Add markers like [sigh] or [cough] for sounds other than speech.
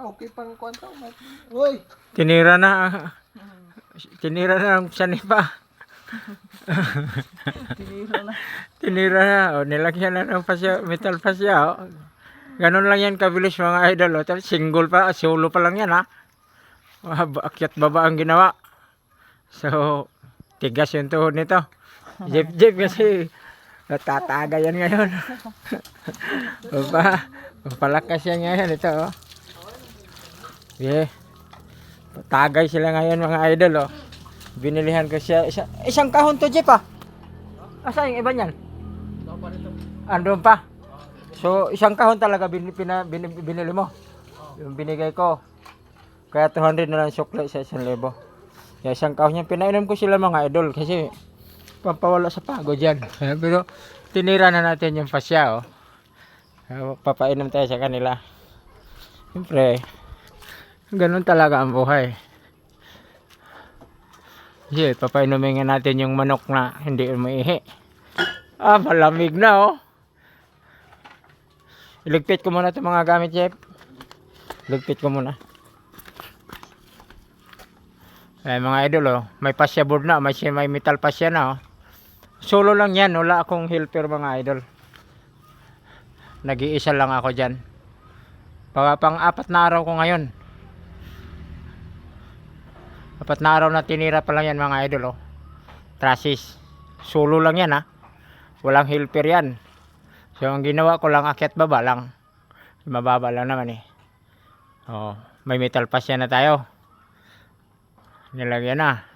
Okay pang kwanta. Uy! Tinira na. Tinira na ang sanipa. Tinira na. Tinira na. O, nilagyan na ng pasya, metal pasya. O. Ganun lang yan kabilis mga idol. O. Single pa, solo pa lang yan ha. Akyat baba ang ginawa. So, tigas yung tuhod nito. Jeep jeep kasi natataga yan ngayon. [laughs] Baba, palakas yan ngayon ito. Oh. Yeah. Tagay sila ngayon mga idol. Oh. Binilihan ko siya. Isa, isang kahon to jeep ah. Asa yung iba niyan? Andun pa. So, isang kahon talaga bin, pina, bin, binili mo. Yung binigay ko. Kaya 200 na lang sukle sa isang libo. Kaya isang kahon yan. Pinainom ko sila mga idol kasi pampawala sa pagod yan. Pero tinira na natin yung pasya. Oh. Papainom tayo sa kanila. Siyempre, ganun talaga ang buhay. Kasi papainumin nga natin yung manok na hindi umiihi. Ah, malamig na oh. Iligpit ko muna itong mga gamit, Jeff. Iligpit ko muna. Eh, mga idol, oh. May pasya board na. May, may metal pasya na, oh. Solo lang yan. Wala akong helper, mga idol. Nag-iisa lang ako dyan. Pang apat na araw ko ngayon. Apat na araw na tinira pa lang yan, mga idol, oh. Trasis. Solo lang yan, ha. Walang helper yan. So, ang ginawa ko lang, akyat baba lang. Mababa lang naman, eh. Oh, may metal pasya na tayo. Nilagyan na.